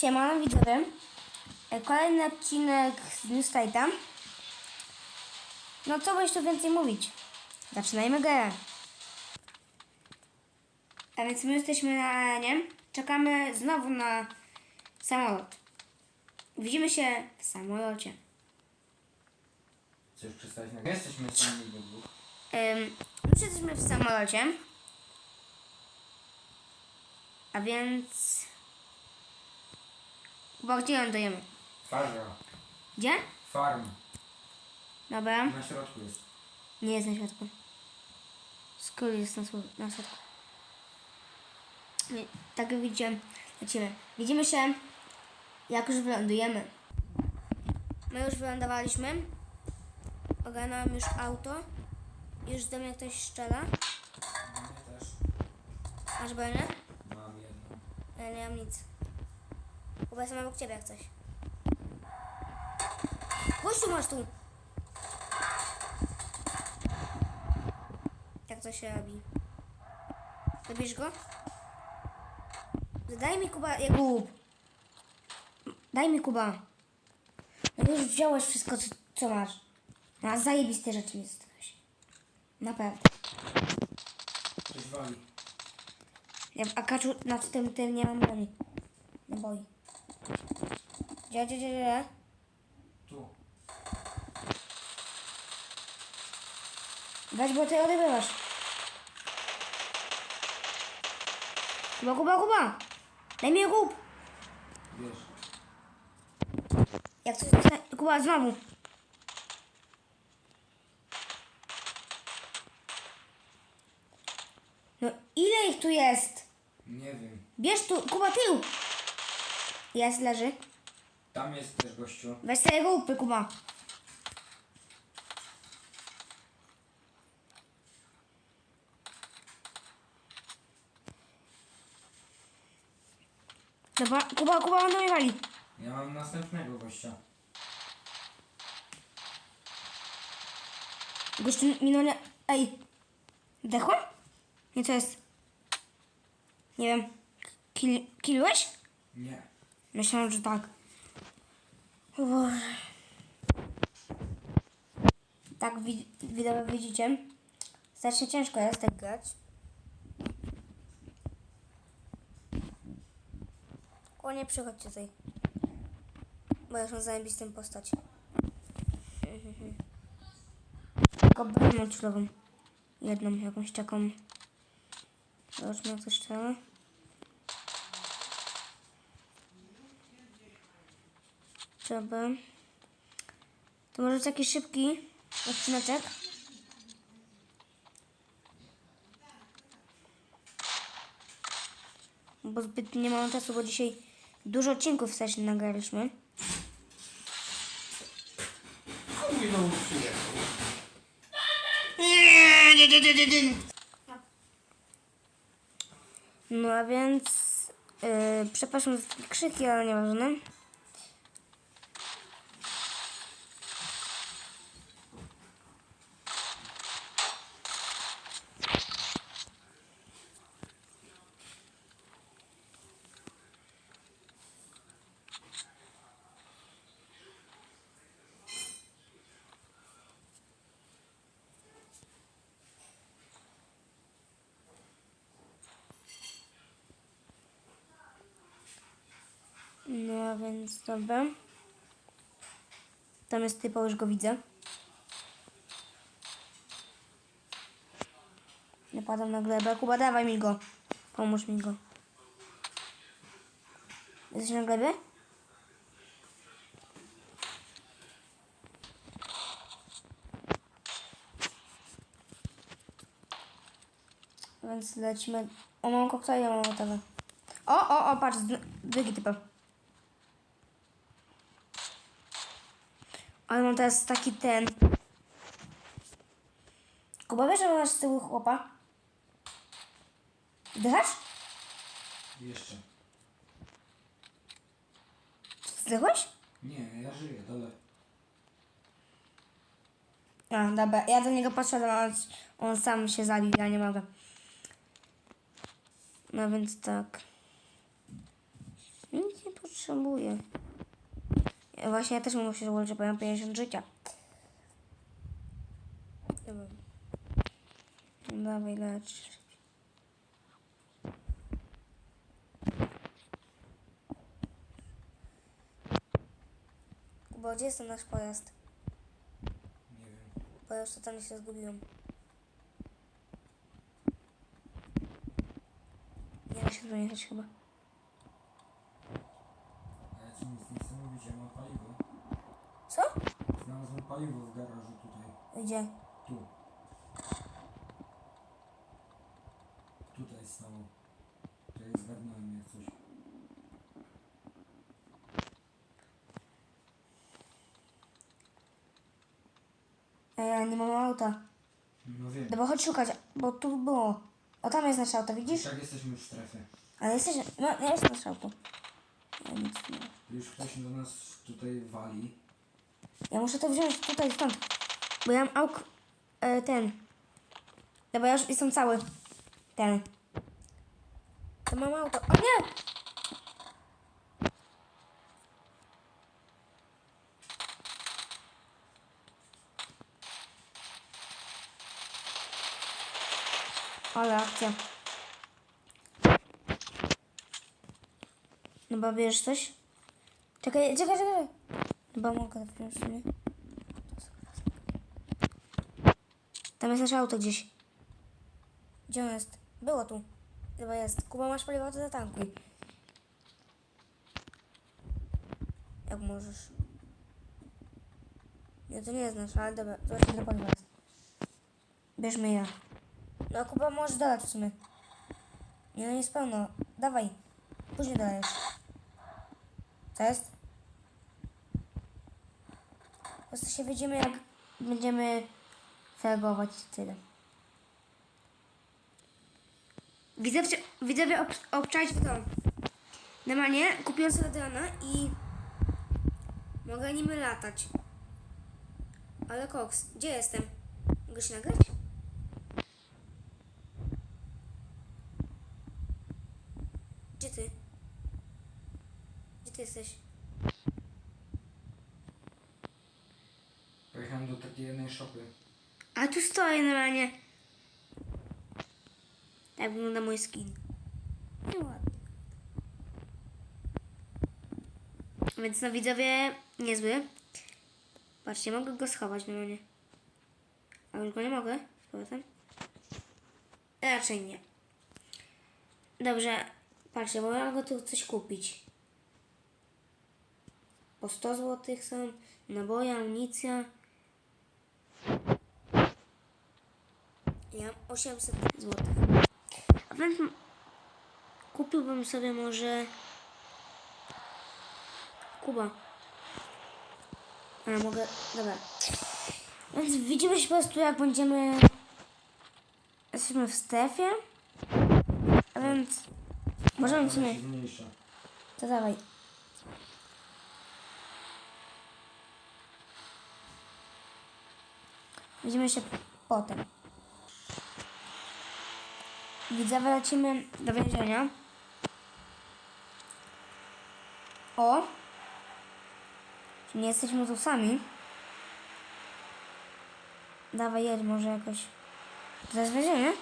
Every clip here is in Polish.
Siemano widzowie. E, Kolejny odcinek z New State'a. No co byś tu więcej mówić? Zaczynajmy grę. A więc my jesteśmy na arenie. Czekamy znowu na samolot. Widzimy się w samolocie. Co już przestałeś nagrywać? Jesteśmy sami we dwóch. Ym, my jesteśmy w samolocie. A więc... Bo gdzie lądujemy? Farma. Gdzie? Farm. Dobra. Na środku jest. Nie jest na środku. Skoro jest na, na środku. Tak jak widzicie, lecimy. Widzimy się, jak już wylądujemy. My już wylądowaliśmy. Ogarnąłem już auto. Już do mnie ktoś strzela. Mnie też. Masz broń? Mam jedną. Ja nie mam nic. Chyba jestem obok ciebie jak coś. Gościu masz tu! Jak to się robi? Zabierz go? Daj mi Kuba, Jakub! Daj mi Kuba! No już wziąłeś wszystko, co, co masz. A zajebiste rzeczy zostałeś. Naprawdę. Ktoś wali. Ja w akaczu nad tym, tym nie mam broni. Nie boi. Gdzie, gdzie, gdzie, gdzie? Tu. Weź, bo ty odebywasz. Kuba, Kuba, Kuba! Daj mi Jakub! Wiesz. Jak coś. Kuba, znowu. No ile ich tu jest? Nie wiem. Bierz tu, Kuba, tył! Jest, leży. Tam jest też gościu. Weź sobie jego łupy, Kuba. Dobra, Kuba, Kuba, on mnie wali. Ja mam następnego gościa. Gościu minął. Ej, dechłem? Nie, co jest? Nie wiem. Kil, kiliłeś? Nie. Myślałem, że tak. Boże. Tak wi- widzicie. Strasznie ciężko jest tak grać. O nie przychodźcie tutaj. Bo ja mam zajebistą postać. Tylko bramę czulową. Jedną jakąś taką. Zobaczmy jak to szczerze. Dobra. To może taki szybki odcineczek. Bo zbyt nie mam czasu, bo dzisiaj dużo odcinków wstecz nagraliśmy. No a więc yy, przepraszam za takie krzyki, ale nieważne. No więc dobra. Tam jest typo, już go widzę. Nie padam na glebę. Kuba, dawaj mi go. Pomóż mi go. Jesteś na glebie? Więc lecimy. O, mam koktajle mołotowe. O, o, o, patrz, drugi typ. Ale mam teraz taki ten. Kuba, wiesz, że masz z tyłu chłopa? Wdychasz? Jeszcze. Zdechłeś? Nie, ja żyję, dole. A, dobra. Ja do niego podszedłem, a on, on sam się zabił, ja nie mogę. No więc tak. Nic nie potrzebuję. Właśnie ja też muszę się uleczyć, bo mam 50 życia. Dobra. Dawaj, lecz. Bo gdzie jest ten nasz pojazd? Nie wiem. Bo ja już totalnie się zgubiłem. Nie da się tu jechać chyba. Ale ci ja mam paliwo. Co? Znalazłem paliwo w garażu tutaj. Gdzie? Tu. Tutaj stało. To ja zgarnąłem jak coś. Ej, ja nie mam auta. No wiem. Dobra, chodź szukać, bo tu było. O, tam jest nasze auto, widzisz? tak jesteśmy w strefie. Ale jesteś... No, nie jest nasze auto. Ja nic nie. Już ktoś do nas tutaj wali. Ja muszę to wziąć tutaj, stąd. Bo ja mam auk... E, ten. Dobra, ja już jestem cały. Ten. To mam auto. O nie! Ale akcja. No bo bierzesz coś? Czekaj, czekaj, czekaj. Chyba mogę wziąć sumie. Tam jest nasze auto gdzieś. Gdzie on jest? Było tu. Chyba jest. Kuba, masz paliwo, to zatankuj. Jak możesz. Nie, to nie jest nasze, ale dobra. Zobacz, ile paliwa jest. Bierzmy je. No, Kuba, możesz dodać w sumie. Nie, no nie jest pełno. Dawaj. Później dodajesz. Co jest? Po prostu się widzimy, jak będziemy reagować tyle. Widzowie, widzowie ob, obczajcie to. Normalnie kupiłem sobie drona i mogę nim latać. Ale koks, gdzie jestem? Mogę się nagrać? Gdzie ty? Gdzie ty jesteś? Pojechałem do takiej jednej szopy. A tu stoję normalnie. Tak wygląda mój skin. Nieładny. Więc no widzowie, niezły. Patrzcie, mogę go schować normalnie. A już go nie mogę? Z powrotem? Raczej nie. Dobrze, patrzcie, mam go tu coś kupić. Po 100 zł są naboje, amunicja. Ja mam 800 zł. A więc kupiłbym sobie może Kuba. A mogę. Dobra. Więc widzimy się po prostu jak będziemy. Jesteśmy w strefie. A więc możemy w sumie. To dawaj. Widzimy się potem. Widzowie, lecimy do więzienia. O! Nie jesteśmy tu sami. Dawaj, jedź może jakoś. To jest więzienie?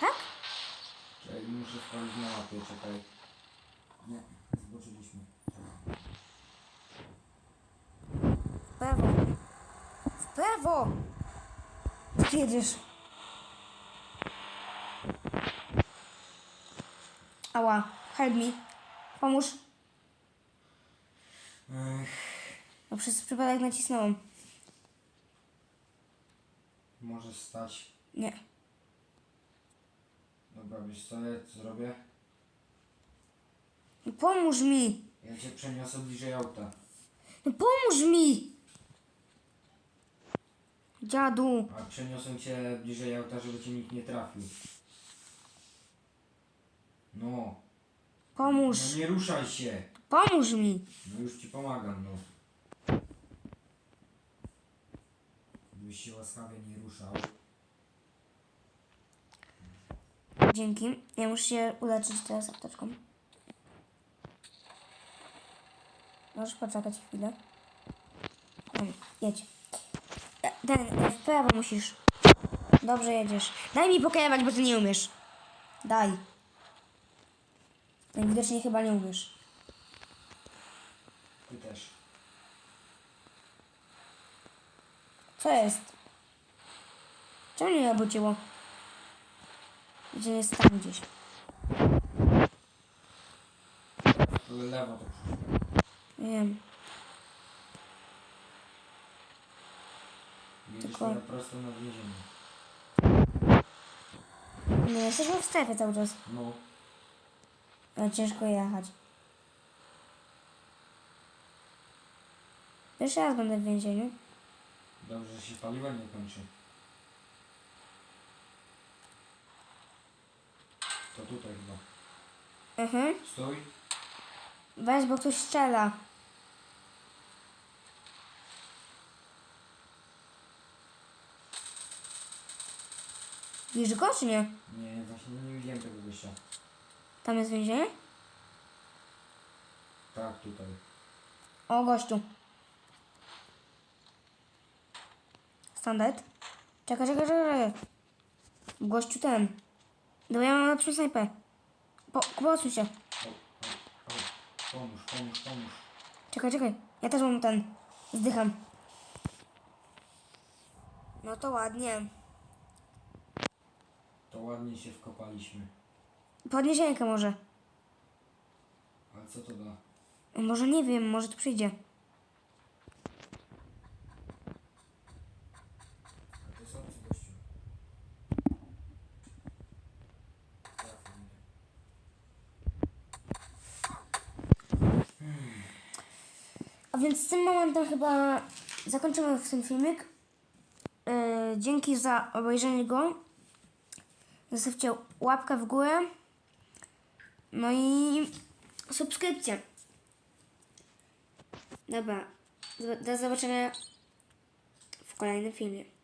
Tak? Czekaj, muszę sprawdzić na mapie, czekaj. Nie, zboczyliśmy. W prawo. Ty jedziesz? Ała, help me. Pomóż. No przez przypadek nacisnąłem. może stać. Nie. Dobra, wiesz co ja zrobię? No pomóż mi. Ja cię przeniosę bliżej auta. No pomóż mi. Dziadu. A przeniosę cię bliżej auta, żeby cię nikt nie trafił. No. Pomóż. No nie ruszaj się. Pomóż mi. No już ci pomagam, no. Gdybyś się łaskawie nie ruszał. Dzięki. Ja muszę się uleczyć teraz apteczką. Możesz poczekać chwilę. Jedź. Ten, w prawo musisz. Dobrze jedziesz. Daj mi pokierować, bo ty nie umiesz. Daj. Najwidoczniej chyba nie umiesz. Ty też. Co jest? Czemu mnie obróciło? Gdzie jest tam gdzieś? Lewo to. Nie wiem. Tylko- teraz prosto na więzienie. Nie, jesteśmy w strefie cały czas. No. Ale ciężko jechać. Pierwszy raz będę w więzieniu. Dobrze, że się paliwa nie kończy. To tutaj chyba. Mhm. Stój. Weź, bo ktoś strzela. Widzisz go, czy nie? Nie, właśnie nie widziałem tego gościa. Tam jest więzienie? Tak, tutaj. O, gościu. Standard. Czekaj, czekaj, czekaj. Gościu ten. Dobra, ja mam lepszą snajpę. Po, posuń się. O, o, o. Pomóż, pomóż, pomóż. Czekaj, czekaj. Ja też mam ten. Zdycham. No to ładnie. To ładnie się wkopaliśmy. Podnieś rękę może. Ale co to da? Może nie wiem, może tu przyjdzie. A to gościu. Trafił mnie. A więc z tym momentem chyba zakończymy ten filmik. Yy, dzięki za obejrzenie go. Zostawcie łapkę w górę. No i subskrypcję. Dobra. Do zobaczenia w kolejnym filmie.